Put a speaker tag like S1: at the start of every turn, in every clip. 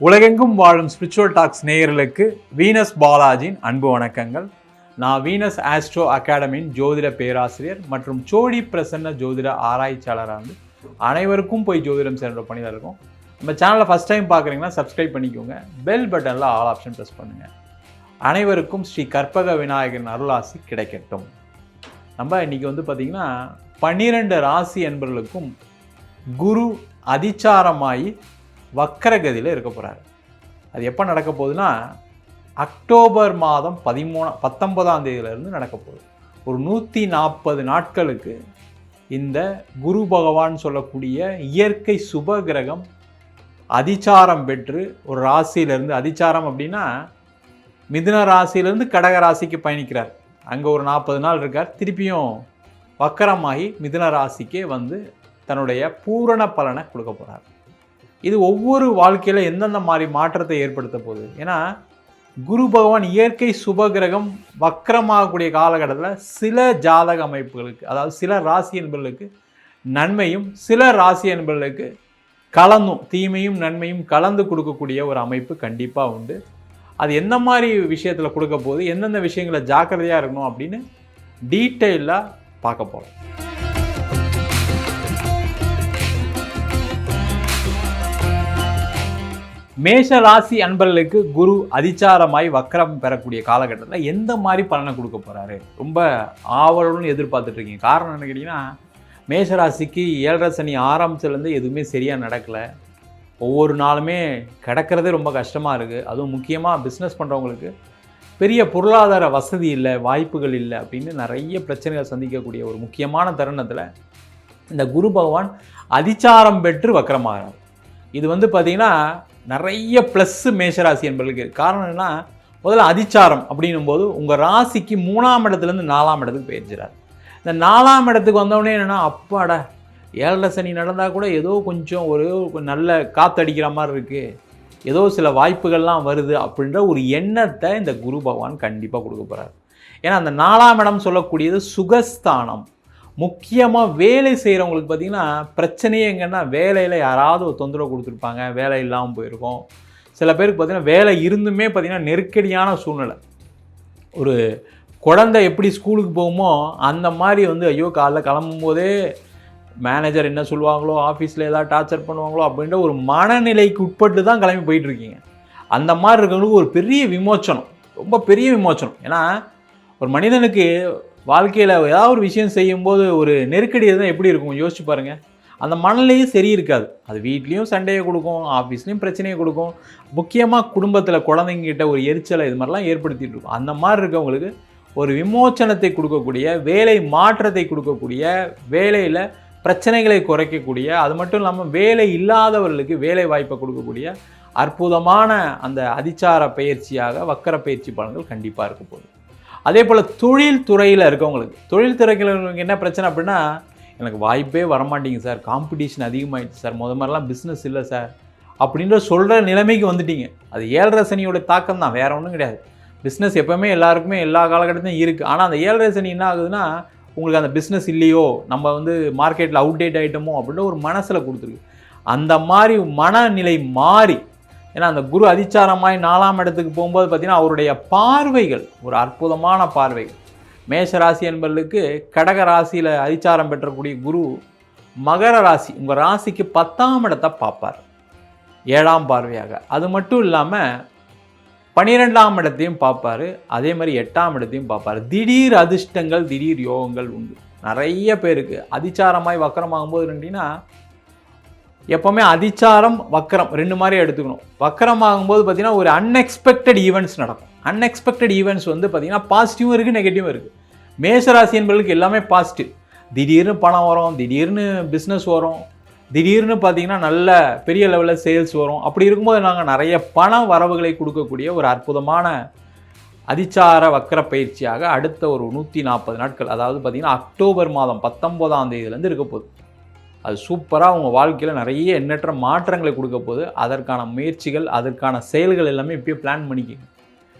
S1: உலகெங்கும் வாழும் spiritual tax நேயர்களுக்கு வீனஸ் பாலாஜியின் அன்பு வணக்கங்கள். நான் வீனஸ் ஆஸ்ட்ரோ அகாடமியின் ஜோதிட பேராசிரியர் மற்றும் சோடி பிரசன்ன ஜோதிட ஆராய்ச்சியாளராக வந்து அனைவருக்கும் போய் ஜோதிடம் சேர்ந்த பணியில் இருக்கும். நம்ம சேனலை ஃபஸ்ட் டைம் பார்க்குறீங்கன்னா சப்ஸ்கிரைப் பண்ணிக்கோங்க. பெல் பட்டனில் ஆல் ஆப்ஷன் ப்ரெஸ் பண்ணுங்கள் அனைவருக்கும் ஸ்ரீ கற்பக விநாயகரின் அருளாசி கிடைக்கட்டும். நம்ம இன்றைக்கி வந்து பார்த்திங்கன்னா பன்னிரெண்டு ராசி என்பவர்களுக்கும் குரு அதிச்சாரமாகி வக்கரகதியில் இருக்க போகிறாரு அது எப்போ நடக்க போகுதுன்னா அக்டோபர் மாதம் பதிமூணா பத்தொன்பதாம் தேதியிலேருந்து நடக்க போகுது. ஒரு நூற்றி நாற்பது நாட்களுக்கு இந்த குரு பகவான் சொல்லக்கூடிய இயற்கை சுப கிரகம் அதிச்சாரம் பெற்று ஒரு ராசியிலேருந்து அதிச்சாரம் அப்படின்னா மிதுன ராசியிலேருந்து கடக ராசிக்கு பயணிக்கிறார். அங்கே ஒரு நாற்பது நாள் இருக்கார். திருப்பியும் வக்கரமாகி மிதுன ராசிக்கே வந்து தன்னுடைய பூரண பலனை கொடுக்க போகிறார் இது ஒவ்வொரு வாழ்க்கையில் எந்தெந்த மாதிரி மாற்றத்தை ஏற்படுத்த போகுது? ஏன்னா குரு பகவான் இயற்கை சுபகிரகம் வக்கரமாகக்கூடிய காலகட்டத்தில் சில ஜாதக அமைப்புகளுக்கு அதாவது சில ராசி என்பர்களுக்கு நன்மையும் சில ராசி என்பர்களுக்கு கலந்தும் தீமையும் நன்மையும் கலந்து கொடுக்கக்கூடிய ஒரு அமைப்பு கண்டிப்பாக உண்டு. அது எந்த மாதிரி விஷயத்தில் கொடுக்க போகுது? எந்தெந்த விஷயங்களை ஜாக்கிரதையாக இருக்கணும் அப்படின்னு டீட்டெயிலாக பார்க்க போகிறோம் மேஷ ராசி அன்பர்களுக்கு குரு அதிச்சாரமாய் வக்கரம் பெறக்கூடிய காலகட்டத்தில் எந்த மாதிரி பலனை கொடுக்க போகிறாரு ரொம்ப ஆவலுடன் எதிர்பார்த்துட்டு இருக்கீங்க. காரணம் என்ன கேட்டிங்கன்னா மேஷ ராசிக்கு ஏழரை சனி ஆரம்பிச்சிலேருந்து எதுவுமே சரியாக நடக்கலை. ஒவ்வொரு நாளுமே கிடக்கிறதே ரொம்ப கஷ்டமாக இருக்குது அதுவும் முக்கியமாக பிஸ்னஸ் பண்ணுறவங்களுக்கு பெரிய பொருளாதார வசதி இல்லை வாய்ப்புகள் இல்லை அப்படின்னு நிறைய பிரச்சனைகள் சந்திக்கக்கூடிய ஒரு முக்கியமான தருணத்தில் இந்த குரு பகவான் அதிச்சாரம் பெற்று வக்கரமாகிறார். இது வந்து பார்த்திங்கன்னா நிறைய ப்ளஸ்ஸு மேஷராசி என்பதற்கு காரணம் என்ன முதல்ல அதிச்சாரம் அப்படின்னும் போது உங்கள் ராசிக்கு மூணாம் இடத்துலேருந்து நாலாம் இடத்துக்கு போயிடுச்சுறார் இந்த நாலாம் இடத்துக்கு வந்தவொடனே என்னென்னா அப்பாடா ஏழரை சனி நடந்தால் கூட ஏதோ கொஞ்சம் ஒரு நல்ல காத்தடிக்கிற மாதிரி இருக்குது ஏதோ சில வாய்ப்புகள்லாம் வருது அப்படின்ற ஒரு எண்ணத்தை இந்த குரு பகவான் கண்டிப்பாக கொடுக்க போகிறார் ஏன்னா அந்த நாலாம் இடம் சொல்லக்கூடியது சுகஸ்தானம். முக்கியமாக வேலை செய்கிறவங்களுக்கு பார்த்திங்கன்னா பிரச்சனையே எங்கன்னா வேலையில் யாராவது ஒரு தொந்தரவு கொடுத்துருப்பாங்க வேலை இல்லாமல் போயிருக்கோம். சில பேருக்கு பார்த்திங்கன்னா வேலை இருந்துமே பார்த்திங்கன்னா நெருக்கடியான சூழ்நிலை. ஒரு குழந்தை எப்படி ஸ்கூலுக்கு போகுமோ அந்த மாதிரி வந்து ஐயோ காலைல கிளம்பும் போதே மேனேஜர் என்ன சொல்லுவாங்களோ ஆஃபீஸில் ஏதாவது டார்ச்சர் பண்ணுவாங்களோ அப்படின்ற ஒரு மனநிலைக்கு உட்பட்டு தான் கிளம்பி போயிட்டுருக்கீங்க. அந்த மாதிரி இருக்கவங்களுக்கு ஒரு பெரிய விமோச்சனம் ரொம்ப பெரிய விமோச்சனம் ஏன்னா ஒரு மனிதனுக்கு வாழ்க்கையில் ஏதாவது ஒரு விஷயம் செய்யும்போது ஒரு நெருக்கடி தான் எப்படி இருக்கும்? யோசிச்சு பாருங்கள் அந்த மனநிலையும் சரி இருக்காது. அது வீட்லேயும் சண்டையை கொடுக்கும் ஆஃபீஸ்லேயும் பிரச்சனையை கொடுக்கும். முக்கியமாக குடும்பத்தில் குழந்தைங்கிட்ட ஒரு எரிச்சலை இது மாதிரிலாம் ஏற்படுத்திகிட்டு இருக்கும். அந்த மாதிரி இருக்கவங்களுக்கு ஒரு விமோச்சனத்தை கொடுக்கக்கூடிய வேலை மாற்றத்தை கொடுக்கக்கூடிய வேலையில் பிரச்சனைகளை குறைக்கக்கூடிய அது மட்டும் இல்லாமல் வேலை இல்லாதவர்களுக்கு வேலை வாய்ப்பை கொடுக்கக்கூடிய அற்புதமான அந்த அதிச்சார பயிற்சியாக வக்கர பயிற்சி பலன்கள் கண்டிப்பாக இருக்க போகுது. அதே போல் தொழில் துறையில் இருக்கவங்களுக்கு தொழில் துறையில் என்ன பிரச்சனை அப்படின்னா எனக்கு வாய்ப்பே வரமாட்டேங்க சார். காம்படிஷன் அதிகமாகிடுச்சு சார். முத மாதிரிலாம் பிஸ்னஸ் இல்லை சார். அப்படின்ற சொல்கிற நிலைமைக்கு வந்துட்டீங்க. அது ஏழரை சனியோட தாக்கம் தான். வேறு ஒன்றும் கிடையாது. பிஸ்னஸ் எப்போவுமே எல்லாருக்குமே எல்லா காலகட்டத்திலும் இருக்குது ஆனால் அந்த ஏழரை சனி என்ன ஆகுதுன்னா உங்களுக்கு அந்த பிஸ்னஸ் இல்லையோ நம்ம வந்து மார்க்கெட்டில் அவுடேட் ஆகிட்டோமோ அப்படின்ற ஒரு மனசில் கொடுத்துருக்கு. அந்த மாதிரி மனநிலை மாறி ஏன்னா அந்த குரு அதிச்சாரமாய் நாலாம் இடத்துக்கு போகும்போது பார்த்திங்கன்னா அவருடைய பார்வைகள் ஒரு அற்புதமான பார்வைகள். மேஷ ராசி என்பவர்களுக்கு கடக ராசியில் அதிச்சாரம் பெற்றக்கூடிய குரு மகர ராசி உங்கள் ராசிக்கு பத்தாம் இடத்தை பார்ப்பார். ஏழாம் பார்வையாக. அது மட்டும் இல்லாமல் பனிரெண்டாம் இடத்தையும் பார்ப்பார். அதே மாதிரி எட்டாம் இடத்தையும் பார்ப்பார். திடீர் அதிர்ஷ்டங்கள் திடீர் யோகங்கள் உண்டு. நிறைய பேருக்கு அதிச்சாரமாய் வக்கரமாகும்போது போது எப்போவுமே அதிச்சாரம் வக்கரம் ரெண்டு மாதிரி எடுத்துக்கணும். வக்கரம் ஆகும்போது பார்த்திங்கன்னா ஒரு அன்எக்ஸ்பெக்டட் ஈவெண்ட்ஸ் நடக்கும். அன்எக்ஸ்பெக்டட் ஈவெண்ட்ஸ் வந்து பார்த்திங்கன்னா பாசிட்டிவும் இருக்குது நெகட்டிவும் இருக்குது மேசராசி என்பவர்களுக்கு எல்லாமே பாசிட்டிவ் திடீர்னு பணம் வரும் திடீர்னு பிஸ்னஸ் வரும் திடீர்னு பார்த்தீங்கன்னா நல்ல பெரிய லெவலில் சேல்ஸ் வரும். அப்படி இருக்கும்போது நாங்கள் நிறைய பண வரவுகளை கொடுக்கக்கூடிய ஒரு அற்புதமான அதிச்சார வக்கர பயிற்சியாக அடுத்த ஒரு நூற்றி நாற்பது நாட்கள் அதாவது பார்த்திங்கன்னா அக்டோபர் மாதம் பத்தொம்போதாம் தேதியிலேருந்து இருக்க போகுது. அது சூப்பராக உங்கள் வாழ்க்கையில் நிறைய எண்ணற்ற மாற்றங்களை கொடுக்க போகுது. அதற்கான முயற்சிகள் அதற்கான செயல்கள் எல்லாமே இப்போயே பிளான் பண்ணிக்கோங்க.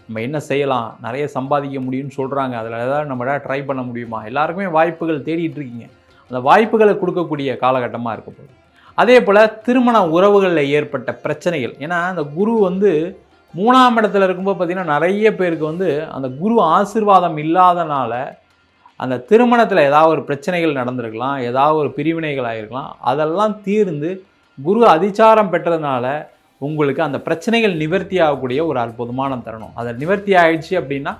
S1: நம்ம என்ன செய்யலாம் நிறைய சம்பாதிக்க முடியும்னு சொல்கிறாங்க அதில் ஏதாவது நம்ம ட்ரை பண்ண முடியுமா? எல்லாருக்குமே வாய்ப்புகள் தேடிட்டு இருக்கீங்க. அந்த வாய்ப்புகளை கொடுக்கக்கூடிய காலகட்டமாக இருக்க போகுது. அதே போல் திருமண உறவுகளில் ஏற்பட்ட பிரச்சனைகள். ஏன்னா அந்த குரு வந்து மூணாம் இடத்துல இருக்கும்போது பார்த்திங்கன்னா நிறைய பேருக்கு வந்து அந்த குரு ஆசிர்வாதம் இல்லாதனால அந்த திருமணத்தில் ஏதாவது ஒரு பிரச்சனைகள் நடந்திருக்கலாம் ஏதாவது ஒரு பிரிவினைகள் ஆகிருக்கலாம் அதெல்லாம் தீர்ந்து குரு அதிச்சாரம் பெற்றதுனால உங்களுக்கு அந்த பிரச்சனைகள் நிவர்த்தி ஆகக்கூடிய ஒரு அற்புதமான தருணம். அதை நிவர்த்தி ஆகிடுச்சு அப்படின்னா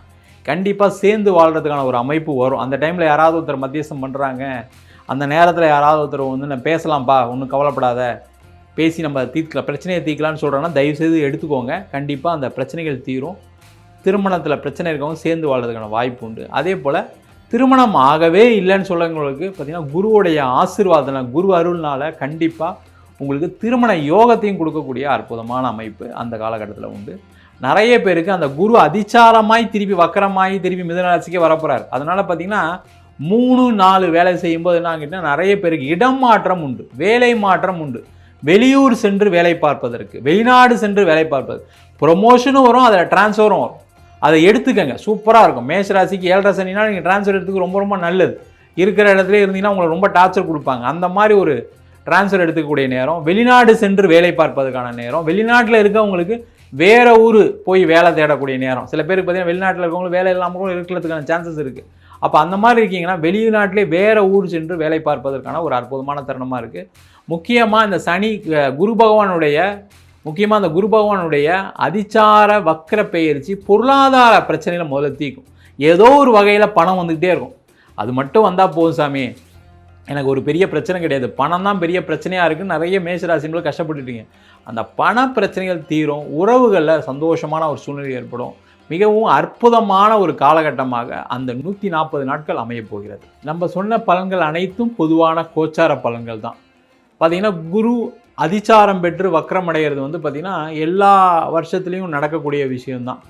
S1: கண்டிப்பாக சேர்ந்து வாழ்கிறதுக்கான ஒரு அமைப்பு வரும். அந்த டைமில் யாராவது ஒருத்தர் மத்தியஸ்தம் பண்ணுறாங்க அந்த நேரத்தில் யாராவது ஒருத்தர் வந்து நான் பேசலாம்ப்பா ஒன்றும் கவலைப்படாத. பேசி நம்ம தீர்க்கலாம் பிரச்சனையை தீர்க்கலாம்னு சொல்கிறோன்னா தயவுசெய்து எடுத்துக்கோங்க. கண்டிப்பாக அந்த பிரச்சனைகள் தீரும். திருமணத்தில் பிரச்சனை இருக்கவங்க சேர்ந்து வாழ்கிறதுக்கான வாய்ப்பு உண்டு. அதே போல் திருமணம் ஆகவே இல்லைன்னு சொல்லவங்களுக்கு பார்த்திங்கன்னா குருவுடைய ஆசீர்வாதம் குரு அருள்னால் கண்டிப்பாக உங்களுக்கு திருமண யோகத்தையும் கொடுக்கக்கூடிய அற்புதமான அமைப்பு அந்த காலகட்டத்தில் உண்டு. நிறைய பேருக்கு அந்த குரு அதிச்சாரமாய் திருப்பி வக்கரமாய் திருப்பி மிதனராசிக்கே வரப்போகிறார் அதனால் பார்த்திங்கன்னா மூணு நாலு வேலை செய்யும்போது என்ன நிறைய பேருக்கு இடம் மாற்றம் உண்டு வேலை மாற்றம் உண்டு. வெளியூர் சென்று வேலை பார்ப்பதற்கு வெளிநாடு சென்று வேலை பார்ப்பது ப்ரொமோஷனும் வரும் அதில் டிரான்ஸ்ஃபரும் வரும். அதை எடுத்துக்கங்க. சூப்பராக இருக்கும். மேஷராசிக்கு ஏழரை சனினா நீங்கள் டிரான்ஸ்ஃபர் எடுத்துக்க ரொம்ப ரொம்ப நல்லது. இருக்கிற இடத்துல இருந்தீங்கன்னா உங்களுக்கு ரொம்ப டார்ச்சர் கொடுப்பாங்க. அந்த மாதிரி ஒரு டிரான்ஸ்ஃபர் எடுத்துக்கக்கூடிய நேரம். வெளிநாடு சென்று வேலை பார்ப்பதற்கான நேரம். வெளிநாட்டில் இருக்கவங்களுக்கு வேறு ஊர் போய் வேலை தேடக்கூடிய நேரம். சில பேருக்கு பார்த்தீங்கன்னா வெளிநாட்டில் இருக்கவங்களும் வேலை இல்லாமல் கூட இருக்கிறதுக்கான சான்சஸ் இருக்குது அப்போ அந்த மாதிரி இருக்கீங்கன்னா வெளிநாட்டிலே வேறு ஊர் சென்று வேலை பார்ப்பதற்கான ஒரு அற்புதமான தருணமாக இருக்குது முக்கியமாக இந்த சனி குரு பகவானுடைய முக்கியமாக அந்த குரு பகவானுடைய அதிச்சார வக்கர பெயர்ச்சி பொருளாதார பிரச்சனையில் முதல்ல தீக்கும். ஏதோ ஒரு வகையில் பணம் வந்துக்கிட்டே இருக்கும். அது மட்டும் வந்தால் போதும் சாமி. எனக்கு ஒரு பெரிய பிரச்சனை கிடையாது. பணம் தான் பெரிய பிரச்சனையாக இருக்குன்னு நிறைய மேசராசிகளும் கஷ்டப்பட்டுட்டீங்க. அந்த பண பிரச்சனைகள் தீரும். உறவுகளில் சந்தோஷமான ஒரு சூழ்நிலை ஏற்படும். மிகவும் அற்புதமான ஒரு காலகட்டமாக அந்த நூற்றி நாற்பது நாட்கள் அமையப் போகிறது. நம்ம சொன்ன பலன்கள் அனைத்தும் பொதுவான கோச்சார பலன்கள் தான். பார்த்திங்கன்னா குரு அதிச்சாரம் பெற்று வக்ரம் அடைகிறது வந்து பார்த்திங்கன்னா எல்லா வருஷத்துலேயும் நடக்கக்கூடிய விஷயம்தான்.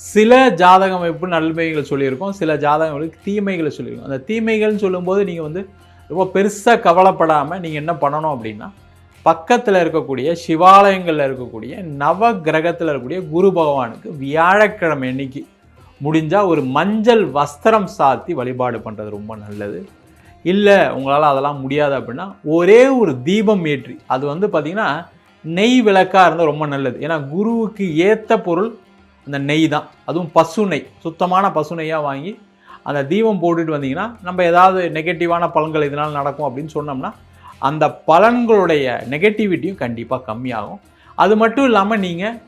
S1: சில ஜாதக அமைப்பு நன்மைகள் சொல்லியிருக்கோம் சில ஜாதகங்களுக்கு தீமைகளை சொல்லியிருக்கோம். அந்த தீமைகள்னு சொல்லும்போது நீங்கள் வந்து ரொம்ப பெருசாக கவலைப்படாமல் நீங்கள் என்ன பண்ணணும் அப்படின்னா பக்கத்தில் இருக்கக்கூடிய சிவாலயங்களில் இருக்கக்கூடிய நவ கிரகத்தில் இருக்கக்கூடிய குரு பகவானுக்கு வியாழக்கிழமை அன்னைக்கு முடிஞ்சால் ஒரு மஞ்சள் வஸ்திரம் சாத்தி வழிபாடு பண்ணுறது ரொம்ப நல்லது. இல்லை உங்களால் அதெல்லாம் முடியாது அப்படின்னா ஒரே ஒரு தீபம் ஏற்றி அது வந்து பார்த்திங்கன்னா நெய் விளக்காக இருந்தால் ரொம்ப நல்லது. ஏன்னா குருவுக்கு ஏற்ற பொருள் அந்த நெய் தான். அதுவும் பசு நெய். சுத்தமான பசு நெய்யாக வாங்கி அந்த தீபம் போட்டுட்டு வந்தீங்கன்னா நம்ம ஏதாவது நெகட்டிவான பலன்கள் இதனால் நடக்கும் அப்படின்னு சொன்னோம்னா அந்த பலன்களுடைய நெகட்டிவிட்டியும் கண்டிப்பாக கம்மியாகும். அது மட்டும் இல்லாமல் நீங்கள்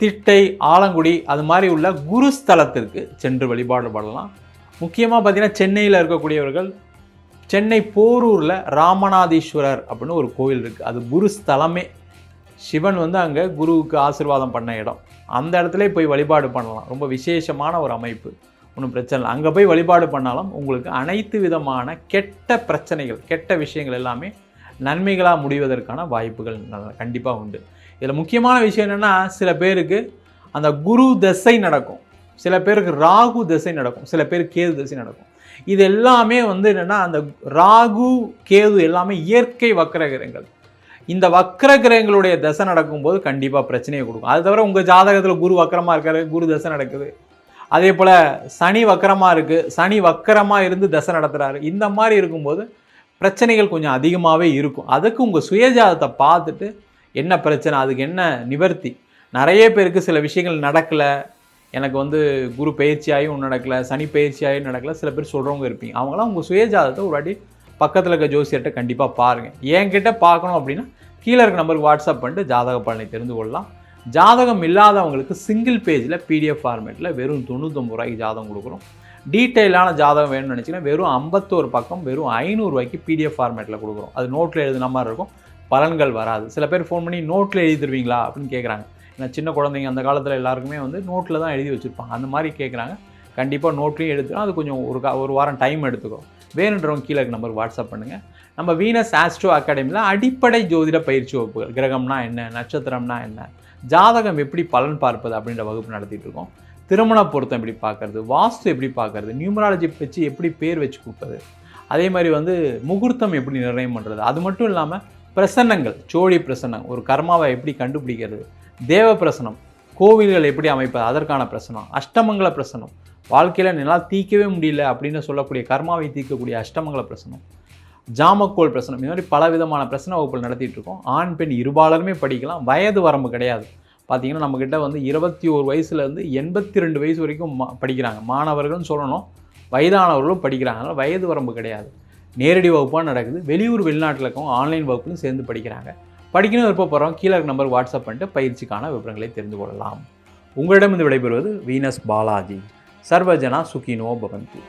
S1: திட்டை ஆலங்குடி அது மாதிரி உள்ள குருஸ்தலத்திற்கு சென்று வழிபாடு பண்ணலாம் முக்கியமாக பார்த்தீங்கன்னா சென்னையில் இருக்கக்கூடியவர்கள் சென்னை போரூரில் ராமநாதீஸ்வரர் அப்படின்னு ஒரு கோயில் இருக்குது அது குரு ஸ்தலமே. சிவன் வந்து அங்கே குருவுக்கு ஆசிர்வாதம் பண்ண இடம். அந்த இடத்துல போய் வழிபாடு பண்ணலாம். ரொம்ப விசேஷமான ஒரு அமைப்பு. ஒன்றும் பிரச்சனை இல்லை. அங்கே போய் வழிபாடு பண்ணாலும் உங்களுக்கு அனைத்து விதமான கெட்ட பிரச்சனைகள் கெட்ட விஷயங்கள் எல்லாமே நன்மைகளாக முடிவதற்கான வாய்ப்புகள் கண்டிப்பாக உண்டு. இதில் முக்கியமான விஷயம் என்னென்னா சில பேருக்கு அந்த குரு தசை நடக்கும். சில பேருக்கு ராகு தசை நடக்கும். சில பேர் கேது தசை நடக்கும். இது எல்லாமே வந்து என்னென்னா அந்த ராகு கேது எல்லாமே இயற்கை வக்கரகிரகங்கள். இந்த வக்கர கிரகங்களுடைய தசை நடக்கும்போது கண்டிப்பாக பிரச்சனையை கொடுக்கும். அது தவிர உங்கள் ஜாதகத்தில் குரு வக்கரமாக இருக்காரு குரு தசை நடக்குது. அதே போல் சனி வக்கரமாக இருக்குது சனி வக்கரமாக இருந்து தசை நடத்துகிறாரு இந்த மாதிரி இருக்கும்போது பிரச்சனைகள் கொஞ்சம் அதிகமாகவே இருக்கும். அதுக்கு உங்கள் சுயஜாதத்தை பார்த்துட்டு என்ன பிரச்சனை அதுக்கு என்ன நிவர்த்தி? நிறைய பேருக்கு சில விஷயங்கள் நடக்கலை. எனக்கு வந்து குரு பயிற்சியாகவும் நடக்கலை சனி பயிற்சியாகவும் நடக்கலை சில பேர் சொல்கிறவங்க இருப்பீங்க. அவங்களாம் உங்கள் சுயஜாதத்தை ஒரு வாட்டி பக்கத்தில் இருக்க ஜோசியர்கிட்ட கண்டிப்பாக பாருங்கள் என்கிட்ட பார்க்கணும் அப்படின்னா கீழே இருக்க நம்பருக்கு வாட்ஸ்அப் பண்ணிட்டு ஜாதக பலனை தெரிந்து கொள்ளலாம். ஜாதகம் இல்லாதவங்களுக்கு சிங்கிள் பேஜில் பிடிஎஃப் ஃபார்மேட்டில் வெறும் தொண்ணூத்தொம்பது ரூபாய்க்கு ஜாதகம் கொடுக்குறோம். டீட்டெயிலான ஜாதகம் வேணும்னு நினச்சிங்கன்னா வெறும் ஐம்பத்தோரு பக்கம் வெறும் ஐநூறுரூவாய்க்கு பிடிஎஃப் ஃபார்மேட்டில் கொடுக்குறோம். அது நோட்டில் எழுதுன மாதிரி இருக்கும். பலன்கள் வராது. சில பேர் ஃபோன் பண்ணி நோட்டில் எழுதி தருவீங்களா அப்படின்னு கேட்குறாங்க சின்ன குழந்தைங்க அந்த காலத்தில் எல்லாருக்குமே வந்து நோட்டில் தான் எழுதி வச்சுருப்பாங்க. அந்த மாதிரி கேட்குறாங்க கண்டிப்பாக நோட்லேயும் எடுத்துக்கலாம் அது கொஞ்சம் ஒரு கா ஒரு வாரம் டைம் எடுத்துக்கும் வேணுன்றவங்க கீழே நம்பருக்கு வாட்ஸ்அப் பண்ணுங்கள் நம்ம வீனஸ் ஆஸ்ட்ரோ அகாடமியில் அடிப்படை ஜோதிட பயிற்சி வகுப்புகள். கிரகம்னா என்ன? நட்சத்திரம்னா என்ன? ஜாதகம் எப்படி பலன் பார்ப்பது அப்படின்ற வகுப்பு நடத்திட்டு இருக்கோம். திருமண பொருத்தம் எப்படி பார்க்கறது? வாஸ்து எப்படி பார்க்குறது? நியூமராலஜி வச்சு எப்படி பேர் வச்சு கொடுப்பது அதே மாதிரி வந்து முகூர்த்தம் எப்படி நிர்ணயம் பண்ணுறது அது மட்டும் இல்லாமல் பிரசன்னங்கள் சோழி பிரசன்னம் ஒரு கர்மாவை எப்படி கண்டுபிடிக்கிறது? தேவ பிரசனம் கோவில்கள் எப்படி அமைப்பது? அதற்கான பிரசனம். அஷ்டமங்கல பிரசனம். வாழ்க்கையில் என்னால் தீக்கவே முடியல அப்படின்னு சொல்லக்கூடிய கர்மாவை தீர்க்கக்கூடிய அஷ்டமங்கல பிரசனம். ஜாமக்கோல் பிரசனம். இந்த மாதிரி பல விதமான பிரச்சனை வகுப்புகள் நடத்திட்டு இருக்கோம். ஆண் பெண் இருபாலருமே படிக்கலாம். வயது வரம்பு கிடையாது. பார்த்தீங்கன்னா நம்மக்கிட்ட வந்து இருபத்தி ஒரு வயசுலேருந்து எண்பத்தி ரெண்டு வயசு வரைக்கும் மா- படிக்கிறாங்க. மாணவர்கள்னு சொல்லணும். வயதானவர்களும் படிக்கிறாங்க. அதனால் வயது வரம்பு கிடையாது. நேரடி வகுப்பாக நடக்குது. வெளியூர் வெளிநாட்டில் இருக்கவங்க ஆன்லைன் வகுப்புன்னு சேர்ந்து படிக்கிறாங்க. படிக்கணும் விருப்பப்படுறோம் கீழே இருக்க நம்பர் வாட்ஸ்அப் பண்ணிட்டு பயிற்சிக்கான விவரங்களை தெரிந்து கொள்ளலாம். உங்களிடமிருந்து விடைபெறுவது வீனஸ் பாலாஜி. சர்வஜனா சுகினோ பவந்தி.